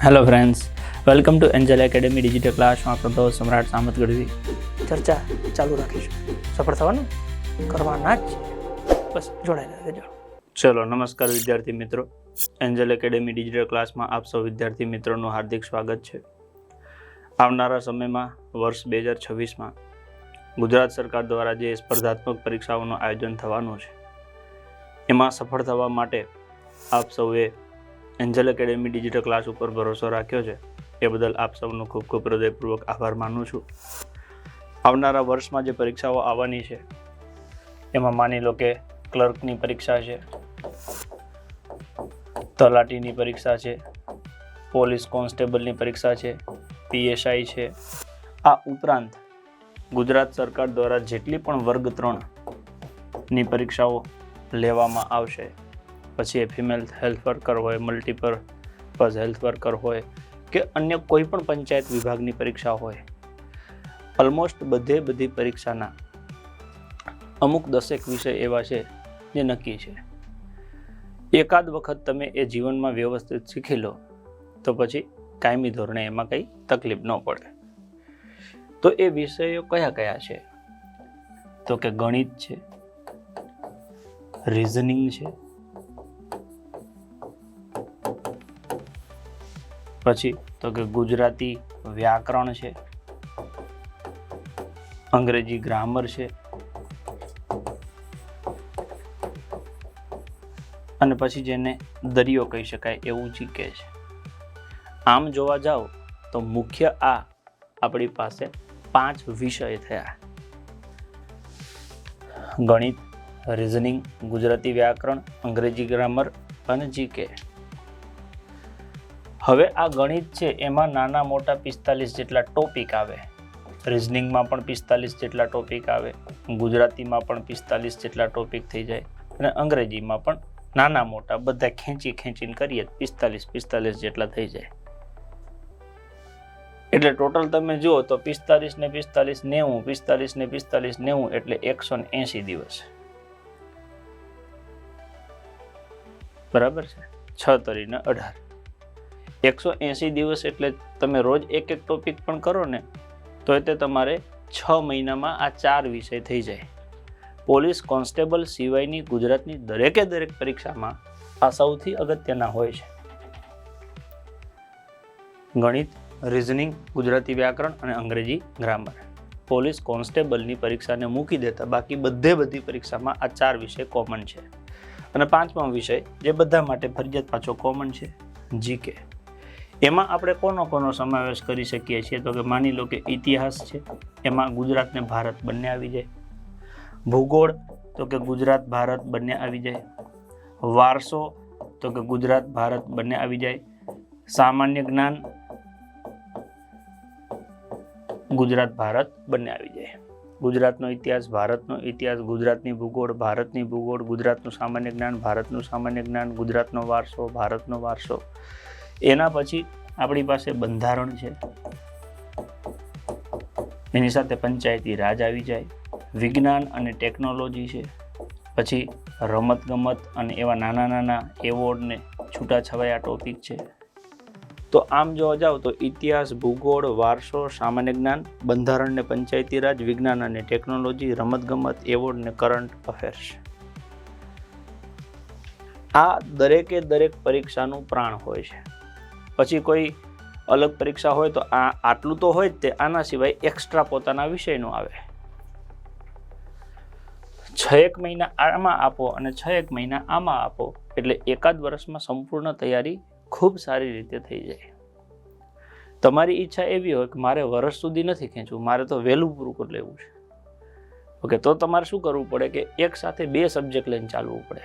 Hello friends welcome to angel academy digital ક્લાસમાં આપણો દોસ્ત સમ્રાટ સામત ગઢવી. ચર્ચા ચાલુ રાખીશું. સફળ થવાનું? કરવાના જ બસ જોડાયેલા રહેજો ચલો નમસ્કાર વિદ્યાર્થી મિત્રો. એન્જલ એકેડેમી ડિજિટલ ક્લાસમાં આપ સૌ વિદ્યાર્થી મિત્રોનું હાર્દિક સ્વાગત છે. આવનારા સમયમાં વર્ષ બે હજાર છવ્વીસમાં ગુજરાત સરકાર દ્વારા જે સ્પર્ધાત્મક પરીક્ષાઓનું આયોજન થવાનું છે એમાં સફળ થવા માટે આપ સૌએ એન્જલ એકેડેમી ડિજિટલ ક્લાસ ઉપર ભરોસો રાખ્યો છે. એ બદલ આપ સૌનો ખૂબ ખૂબ હૃદયપૂર્વક આભાર માનું છું. આવનારા વર્ષમાં જે પરીક્ષાઓ આવવાની છે, એમાં માની લો કે ક્લર્કની પરીક્ષા છે, તલાટીની પરીક્ષા છે, પોલીસ કોન્સ્ટેબલની પરીક્ષા છે, પીએસઆઈ છે. આ ઉપરાંત ગુજરાત સરકાર દ્વારા જેટલી પણ વર્ગ ત્રણની પરીક્ષાઓ લેવામાં આવશે પછી એ ફિમેલ હેલ્થ વર્કર હોય મલ્ટીપર્પઝ હેલ્થ વર્કર હોય કે અન્ય કોઈ પણ પંચાયત વિભાગની પરીક્ષા હોય ઓલમોસ્ટ બધે બધી પરીક્ષાના અમુક દસેક વિષય એવા છે જે નક્કી છે. એકાદ વખત તમે એ જીવનમાં વ્યવસ્થિત શીખી લો, તો પછી કાયમી ધોરણે એમાં કંઈ તકલીફ ન પડે. તો એ વિષયો કયા કયા છે? તો કે ગણિત છે રિઝનિંગ છે પછી તો કે ગુજરાતી વ્યાકરણ છે, અંગ્રેજી ગ્રામર છે, અને પછી જેને દરિયો કહી શકાય એવું જીકે છે. આમ જોવા જાઓ તો મુખ્ય આ આપણી પાસે પાંચ વિષય થયા. ગણિત રિઝનિંગ ગુજરાતી વ્યાકરણ, અંગ્રેજી ગ્રામર અને જીકે હવે આ ગણિત છે, એમાં નાના મોટા પિસ્તાલીસ જેટલા ટોપિક આવે. રિઝનિંગમાં પણ પિસ્તાલીસ જેટલા ટોપિક આવે. ગુજરાતીમાં પણ પિસ્તાલીસ જેટલા ટોપિક થઈ જાય. અને અંગ્રેજીમાં પણ નાના મોટા, બધા ખેંચી ખેંચીને કરીએ પિસ્તાલીસ પિસ્તાલીસ જેટલા થઈ જાય. એટલે ટોટલ તમે જુઓ તો પિસ્તાલીસ ને પિસ્તાલીસ નેવું, પિસ્તાલીસ ને પિસ્તાલીસ નેવું એટલે એકસો ને એંશી દિવસ. બરાબર છે? છ તરીને અઢાર. એકસો એંસી દિવસ એટલે તમે રોજ એક એક ટોપિક પણ કરો ને, તો તે તમારે છ મહિનામાં આ ચાર વિષય થઈ જાય. પોલીસ કોન્સ્ટેબલ સિવાયની ગુજરાતની દરેકે દરેક પરીક્ષામાં આ સૌથી અગત્યના હોય છે. ગણિત રિઝનિંગ ગુજરાતી વ્યાકરણ અને અંગ્રેજી ગ્રામર પોલીસ કોન્સ્ટેબલની પરીક્ષાને મૂકી દેતા બાકી બધે બધી પરીક્ષામાં આ ચાર વિષય કોમન છે. અને પાંચમો વિષય, જે બધા માટે ફરજિયાત પાછો કોમન છે જીકે એમાં આપણે કોનો કોનો સમાવેશ કરી શકીએ છીએ? તો કે માની લો કે ઇતિહાસ છે, એમાં ગુજરાત ને ભારત બંને આવી જાય. ભૂગોળ, તો કે ગુજરાત, ભારત બંને આવી જાય. વારસો, તો કે ગુજરાત, ભારત બંને આવી જાય. સામાન્ય જ્ઞાન, ગુજરાત, ભારત બંને આવી જાય. ગુજરાતનો ઇતિહાસ, ભારતનો ઇતિહાસ, ગુજરાતની ભૂગોળ, ભારતની ભૂગોળ, ગુજરાતનું સામાન્ય જ્ઞાન, ભારતનું સામાન્ય જ્ઞાન, ગુજરાતનો વારસો, ભારતનો વારસો. એના પછી આપણી પાસે બંધારણ છે. એની સાથે પંચાયતી રાજ આવી જાય, વિજ્ઞાન અને ટેકનોલોજી છે. પછી રમતગમત અને એવા નાના નાના એવોર્ડને છૂટાછવાયા ટોપિક છે. તો આમ જોવા જાઓ તો ઇતિહાસ, ભૂગોળ, વારસો, સામાન્ય જ્ઞાન, બંધારણ ને પંચાયતી રાજ, વિજ્ઞાન અને ટેકનોલોજી, રમતગમત, એવોર્ડ ને કરંટ અફેર્સ. આ દરેકે દરેક પરીક્ષાનું પ્રાણ હોય છે. પછી કોઈ અલગ પરીક્ષા હોય તો આ આટલું તો હોય જ તે, આના સિવાય એક્સ્ટ્રા પોતાના વિષયનું આવે. છ એક મહિના આમાં આપો અને છ એક મહિના આમાં આપો, એટલે એકાદ વર્ષમાં સંપૂર્ણ તૈયારી ખૂબ સારી રીતે થઈ જાય. તમારી ઈચ્છા એવી હોય કે મારે વર્ષ સુધી નથી ખેંચવું, મારે તો વહેલું પૂરું કરી લેવું છે. ઓકે, તો તમારે શું કરવું પડે કે એક સાથે બે સબ્જેક્ટ લઈને ચાલવું પડે.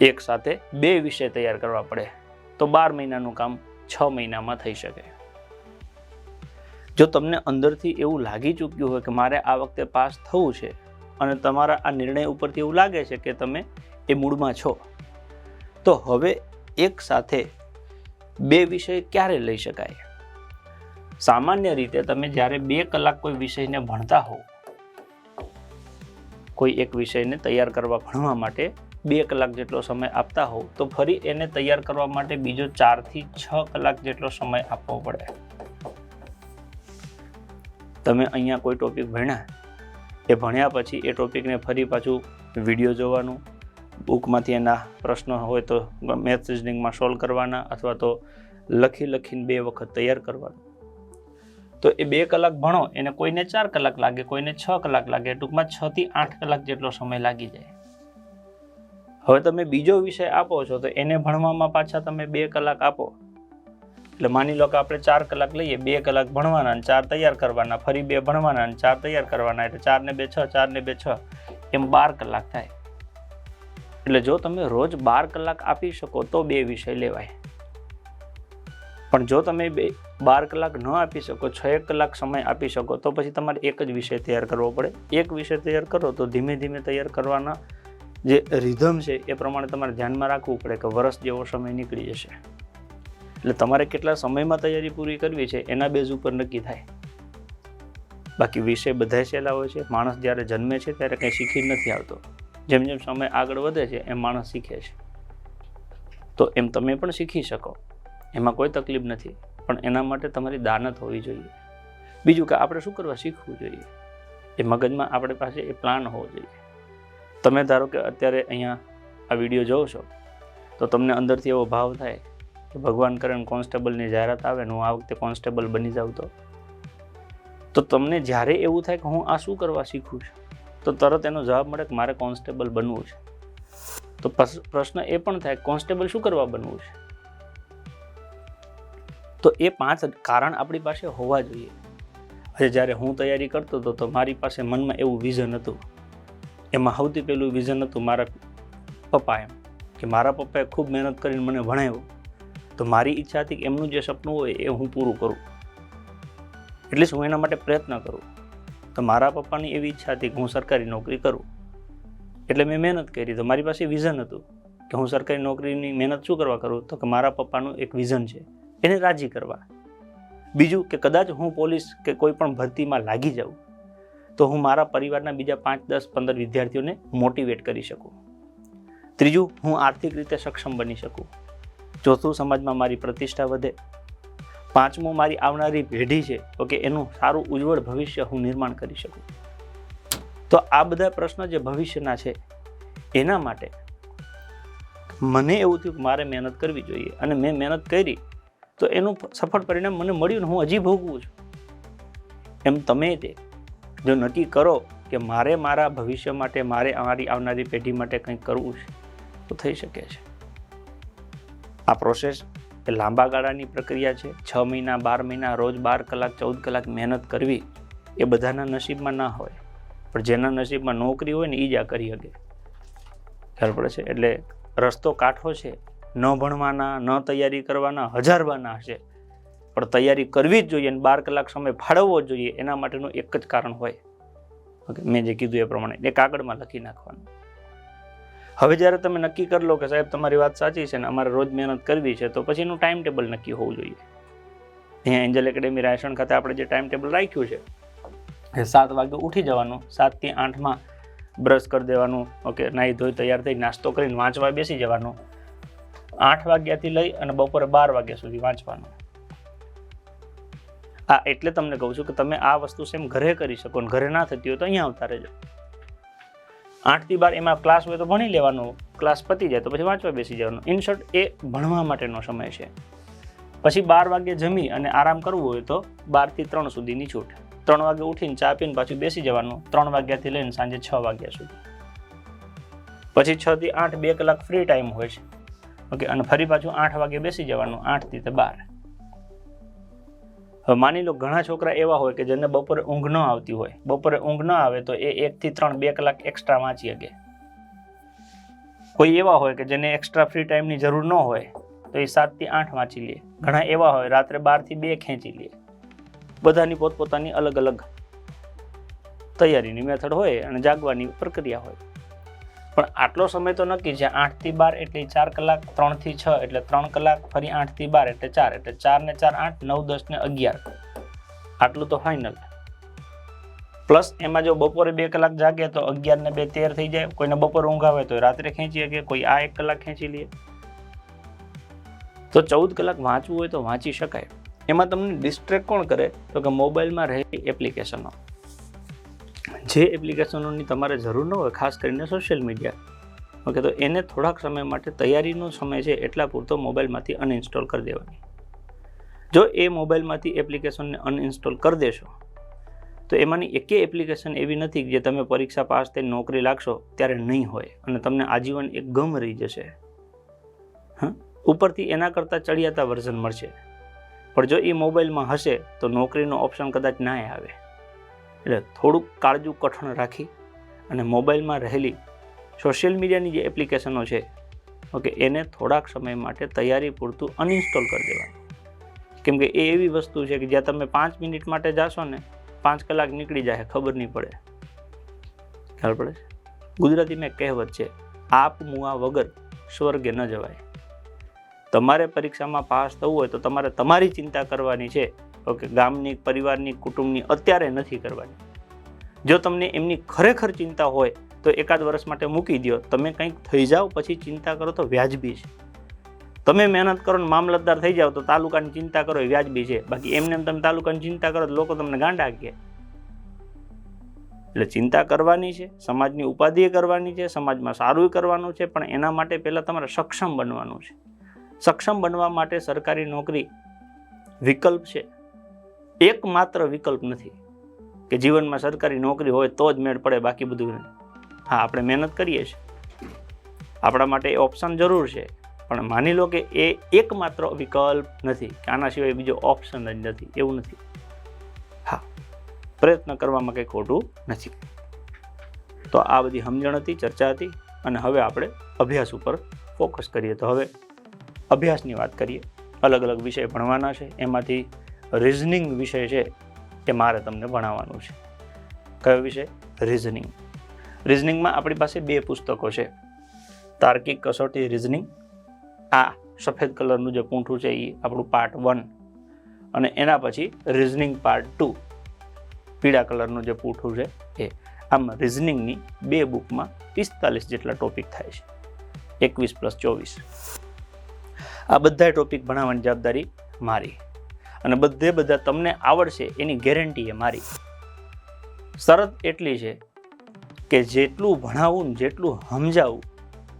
એક સાથે બે વિષય તૈયાર કરવા પડે. તો બાર મહિનાનું કામ છ મહિનામાં થઈ શકે. જો તમને અંદરથી એવું લાગી ચૂક્યું હોય કે મારે આ વખતે પાસ થવું છે અને તમારા આ નિર્ણય ઉપરથી એવું લાગે છે કે તમે એ મૂડમાં છો, તો હવે એક સાથે બે વિષય ક્યારે લઈ શકાય? સામાન્ય રીતે તમે જ્યારે બે કલાક કોઈ વિષયને ભણતા હો કોઈ એક વિષયને તૈયાર કરવા ભણવા માટે બે કલાક જેટલો સમય આપતા હોવ, તો ફરી એને તૈયાર કરવા માટે બીજો ચારથી છ કલાક જેટલો સમય આપવો પડે. તમે અહીંયા કોઈ ટોપિક ભણ્યા? એ ભણ્યા પછી એ ટોપિકને ફરી પાછું વીડિયો જોવાનું? બુકમાંથી એના પ્રશ્નો હોય તો મેથ્સ રિઝનિંગમાં સોલ્વ કરવાના અથવા તો લખી લખીને બે વખત તૈયાર કરવાનું? તો એ બે કલાક ભણો, એને કોઈને ચાર કલાક લાગે, કોઈને છ કલાક લાગે, ટૂંકમાં છથી આઠ કલાક જેટલો સમય લાગી જાય. હવે તમે બીજો વિષય આપો છો, તો એને ભણવામાં પાછા તમે બે કલાક આપો. એટલે માની લો કે આપણે ચાર કલાક લઈએ, બે કલાક ભણવાના અને ચાર તૈયાર કરવાના, ફરી બે ભણવાના અને ચાર તૈયાર કરવાના, એટલે ચારને બે છ, ચારને બે છ, એમ બાર કલાક થાય. એટલે જો તમે રોજ બાર કલાક આપી શકો, તો બે વિષય લેવાય. પણ જો તમે બે, બાર કલાક ન આપી શકો, છ એક કલાક સમય આપી શકો, તો પછી તમારે એક જ વિષય તૈયાર કરવો પડે. એક વિષય તૈયાર કરો, તો ધીમે ધીમે તૈયાર કરવાના જે રિધમ છે, એ પ્રમાણે તમારે ધ્યાનમાં રાખવું પડે કે વરસ જેવો સમય નીકળી જશે. એટલે તમારે કેટલા સમયમાં તૈયારી પૂરી કરવી છે, એના બેઝ ઉપર નક્કી થાય. બાકી વિષય બધા સહેલા હોય છે, માણસ જ્યારે જન્મે છે ત્યારે કંઈ શીખી નથી આવતો. જેમ જેમ સમય આગળ વધે છે, એમ માણસ શીખે છે. તો એમ તમે પણ શીખી શકો. એમાં કોઈ તકલીફ નથી, પણ એના માટે તમારી દાનત હોવી જોઈએ. બીજું કે આપણે શું કરવા શીખવું જોઈએ? એ મગજમાં આપણી પાસે એ પ્લાન હોવો જોઈએ. તમે ધારો કે અત્યારે અહીંયા આ વીડિયો જોવો છો, તો તમને અંદરથી એવો ભાવ થાય કે ભગવાન કરે ને કોન્સ્ટેબલની જાહેરાત આવે ને હું આ વખતે કોન્સ્ટેબલ બની જાઉં તો? તો તમને જ્યારે એવું થાય કે હું આ શું કરવા શીખું છું, તો તરત એનો જવાબ મળે કે મારે કોન્સ્ટેબલ બનવું છે. તો પ્રશ્ન એ પણ થાય કોન્સ્ટેબલ શું કરવા બનવું છે? તો એ પાંચ કારણ આપણી પાસે હોવા જોઈએ. હવે જ્યારે હું તૈયારી કરતો હતો તો મારી પાસે મનમાં એવું વિઝન હતું એમાં સૌથી પહેલું વિઝન હતું મારા પપ્પા એમ, કે મારા પપ્પાએ ખૂબ મહેનત કરીને મને ભણાવ્યું. તો મારી ઈચ્છા હતી કે એમનું જે સપનું હોય એ હું પૂરું કરું. એટલે હું એના માટે પ્રયત્ન કરું. તો મારા પપ્પાની એવી ઈચ્છા હતી કે હું સરકારી નોકરી કરું. એટલે મેં મહેનત કરી. તો મારી પાસે વિઝન હતું કે હું સરકારી નોકરીની મહેનત શું કરવા કરું? તો કે મારા પપ્પાનું એક વિઝન છે. એને રાજી કરવા. બીજું કે કદાચ હું પોલીસ કે કોઈ પણ ભરતીમાં લાગી જાઉં. તો હું મારા પરિવારના બીજા પાંચ, દસ, પંદર વિદ્યાર્થીઓને મોટિવેટ કરી શકું. ત્રીજું, હું આર્થિક રીતે સક્ષમ બની શકું. ચોથું, સમાજમાં મારી પ્રતિષ્ઠા વધે. પાંચમું, મારી આવનારી પેઢી છે, તો કે એનું સારું ઉજ્જવળ ભવિષ્ય હું નિર્માણ કરી શકું. તો આ બધા પ્રશ્નો જે ભવિષ્યના છે, એના માટે મને એવું થયું કે મારે મહેનત કરવી જોઈએ. અને મેં મહેનત કરી, તો એનું સફળ પરિણામ મને મળ્યું ને હું હજી ભોગવું છું. એમ તમે તે જો નક્કી કરો કે મારે મારા ભવિષ્ય માટે, મારે અમારી આવનારી પેઢી માટે કંઈક કરવું છે, તો થઈ શકે છે. આ પ્રોસેસ એ લાંબા ગાળાની પ્રક્રિયા છે. છ મહિના, બાર મહિના, રોજ બાર કલાક, ચૌદ કલાક મહેનત કરવી એ બધાના નસીબમાં ના હોય. પણ જેના નસીબમાં નોકરી હોય ને એ જ આ કરી શકે. ખ્યાલ પડે છે? એટલે રસ્તો કાઠો છે. ન ભણવાના, ન તૈયારી કરવાના, હજાર બાના હશે. પણ તૈયારી કરવી જ જોઈએ અને બાર કલાક સમય ફાળવવો જોઈએ. એના માટેનું એક જ કારણ હોય. ઓકે, મેં જે કીધું એ પ્રમાણે એ કાગળમાં લખી નાખવાનું. હવે જ્યારે તમે નક્કી કરી લો કે સાહેબ તમારી વાત સાચી છે ને અમારે રોજ મહેનત કરવી છે, તો પછી એનું ટાઈમ ટેબલ નક્કી હોવું જોઈએ. અહીંયા એન્જલ એકેડેમી રાયસણ ખાતે આપણે જે ટાઈમ ટેબલ રાખ્યું છે, એ સાત વાગે ઉઠી જવાનું સાતથી આઠમાં બ્રશ કરી દેવાનું, ઓકે, નાહી ધોઈ તૈયાર થઈ, નાસ્તો કરીને વાંચવા બેસી જવાનું. આઠ વાગ્યાથી લઈ અને બપોરે બાર વાગ્યા સુધી વાંચવાનું. આ એટલે તમને કહું છું કે તમે આ વસ્તુ સેમ ઘરે કરી શકો ને ઘરે ના થતી હોય તો અહીંયા આવતા રહેજો. આઠથી બાર એમાં ક્લાસ હોય તો ભણી લેવાનો ક્લાસ પતી જાય તો પછી વાંચવા બેસી જવાનું. ઇન એ ભણવા માટેનો સમય છે. પછી બાર વાગે જમી અને આરામ કરવું હોય તો બારથી ત્રણ સુધીની છૂટ. ત્રણ વાગે ઉઠીને ચા પીને પાછું બેસી જવાનું, ત્રણ વાગ્યાથી લઈને સાંજે છ વાગ્યા સુધી. પછી છ થી આઠ બે કલાક ફ્રી ટાઈમ હોય છે. ઓકે અને ફરી પાછું આઠ વાગે બેસી જવાનું, આઠથી તે બાર. માની લો ઘણા છોકરા એવા હોય કે જેને બપોરે ઊંઘ ન આવતી હોય. બપોરે ઊંઘ ન આવે તો એ એકથી ત્રણ, બે કલાક એક્સ્ટ્રા વાંચી શકે. કોઈ એવા હોય કે જેને એક્સ્ટ્રા ફ્રી ટાઈમની જરૂર ન હોય તો એ સાતથી આઠ વાંચી લે. ઘણા એવા હોય, રાત્રે બારથી બે ખેંચી લે. બધાની પોતપોતાની અલગ અલગ તૈયારીની મેથડ હોય અને જાગવાની પ્રક્રિયા હોય. પણ આટલો સમય તો નક્કી છે. આઠથી બાર એટલે ચાર કલાક ત્રણથી છ એટલે ત્રણ કલાક, ફરી આઠથી બાર એટલે ચાર એટલે ચાર ને ચાર આઠ, નવ, દસ ને અગિયાર. આટલું તો ફાઇનલ પ્લસ એમાં જો બપોરે બે કલાક જાગે તો અગિયાર ને બે તેર થઈ જાય. કોઈને બપોર ઊંઘ તો રાત્રે ખેંચી શકે કોઈ આ એક કલાક ખેંચી લે. તો ચૌદ કલાક વાંચવું હોય તો વાંચી શકાય. એમાં તમને ડિસ્ટ્રેક્ટ કોણ કરે? તો કે મોબાઈલમાં રહેલી એપ્લિકેશનો જે એપ્લિકેશનોની તમારે જરૂર ન હોય, ખાસ કરીને સોશિયલ મીડિયા ઓકે, તો એને થોડાક સમય માટે તૈયારીનો સમય છે એટલા પૂરતો મોબાઈલમાંથી અનઇન્સ્ટોલ કરી દેવાની. જો એ મોબાઈલમાંથી એપ્લિકેશનને અનઇન્સ્ટોલ કરી દેશો, તો એમાંની એકે એપ્લિકેશન એવી નથી જે તમે પરીક્ષા પાસ થઈ નોકરી લાગશો ત્યારે નહીં હોય અને તમને આજીવન એક ગમ રહી જશે. હા? ઉપરથી એના કરતાં ચડિયાતા વર્ઝન મળશે. પણ જો એ મોબાઈલમાં હશે તો નોકરીનો ઓપ્શન કદાચ ના આવે. એટલે થોડુંક કાળજું કઠણ રાખી અને મોબાઈલમાં રહેલી સોશિયલ મીડિયાની જે એપ્લિકેશનો છે, ઓકે, એને થોડાક સમય માટે તૈયારી પૂરતું અનઇન્સ્ટોલ કરી દેવાનું. કેમ કે એ એવી વસ્તુ છે કે જ્યાં તમે પાંચ મિનિટ માટે જાશો ને, પાંચ કલાક નીકળી જાય, ખબર નહીં પડે. ખ્યાલ પડે છે? ગુજરાતીમાં એક કહેવત છે, આપ મુઆ વગર સ્વર્ગે ન જવાય. તમારે પરીક્ષામાં પાસ થવું હોય તો તમારે તમારી ચિંતા કરવાની છે. ઓકે, ગામની, પરિવારની, કુટુંબની અત્યારે નથી કરવાની. જો તમને એમની ખરેખર ચિંતા હોય, તો એકાદ વર્ષ માટે મૂકી દો તમે કંઈક થઈ જાઓ, પછી ચિંતા કરો તો વ્યાજબી છે. તમે મહેનત કરો ને મામલતદાર થઈ જાઓ, તો તાલુકાની ચિંતા કરો, એ વ્યાજબી છે. બાકી એમને એમ તમે તાલુકાની ચિંતા કરો, તો લોકો તમને ગાંડા કહે. એટલે ચિંતા કરવાની છે, સમાજની ઉપાધિ કરવાની છે, સમાજમાં સારું કરવાનું છે, પણ એના માટે પહેલાં તમારે સક્ષમ બનવાનું છે. સક્ષમ બનવા માટે સરકારી નોકરી વિકલ્પ છે. એકમાત્ર વિકલ્પ નથી કે જીવનમાં સરકારી નોકરી હોય તો જ મેળ પડે બાકી બધું હા, આપણે મહેનત કરીએ છીએ. આપણા માટે એ ઓપ્શન જરૂર છે, પણ માની લો કે એ એકમાત્ર વિકલ્પ નથી, કે આના સિવાય બીજો ઓપ્શન જ નથી, એવું નથી. હા, પ્રયત્ન કરવામાં કંઈ ખોટું નથી. તો આ બધી સમજણ હતી, ચર્ચા હતી, અને હવે આપણે અભ્યાસ ઉપર ફોકસ કરીએ. તો હવે અભ્યાસની વાત કરીએ. અલગ અલગ વિષય ભણવાના છે, એમાંથી રિઝનિંગ વિષય છે એ મારે તમને ભણાવવાનું છે. કયો વિષય? રિઝનિંગ રિઝનિંગમાં આપણી પાસે બે પુસ્તકો છે. તાર્કિક કસોટી રિઝનિંગ આ સફેદ કલરનું જે પૂંઠું છે એ આપણું પાર્ટ વન અને એના પછી રિઝનિંગ પાર્ટ ટુ પીળા કલરનું જે પૂંઠું છે એ. આમ રિઝનિંગની બે બુકમાં પિસ્તાલીસ જેટલા ટોપિક થાય છે. એકવીસ પ્લસ ચોવીસ. આ બધા ટોપિક ભણાવવાની જવાબદારી મારી. અને બધે બધા તમને આવડશે એની ગેરંટી એ મારી. શરત એટલી છે કે જેટલું ભણાવવું ને જેટલું સમજાવું,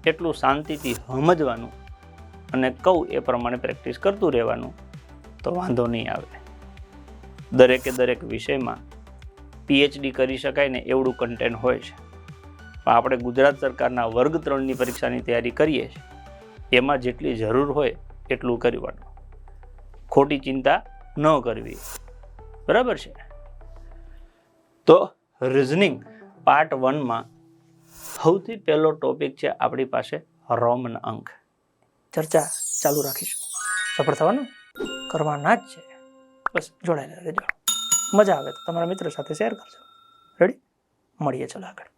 એટલું શાંતિથી સમજવાનું અને કહું એ પ્રમાણે પ્રેક્ટિસ કરતું રહેવાનું તો વાંધો નહીં આવે. દરેકે દરેક વિષયમાં પીએચડી કરી શકાય ને એવડું કન્ટેન્ટ હોય છે. પણ આપણે ગુજરાત સરકારના વર્ગ ત્રણની પરીક્ષાની તૈયારી કરીએ છીએ. એમાં જેટલી જરૂર હોય એટલું કરવાનું ખોટી ચિંતા ન કરવી. બરાબર છે? તો રિઝનિંગ પાર્ટ વનમાં સૌથી પહેલો ટોપિક છે આપણી પાસે રોમન અંક. ચર્ચા ચાલુ રાખીશું. સફળ થવાનું કરવાના જ છે. બસ જોડાયેલા રહેજો. મજા આવે તો તમારા મિત્રો સાથે શેર કરજો. રેડી મળીએ ચલો આગળ.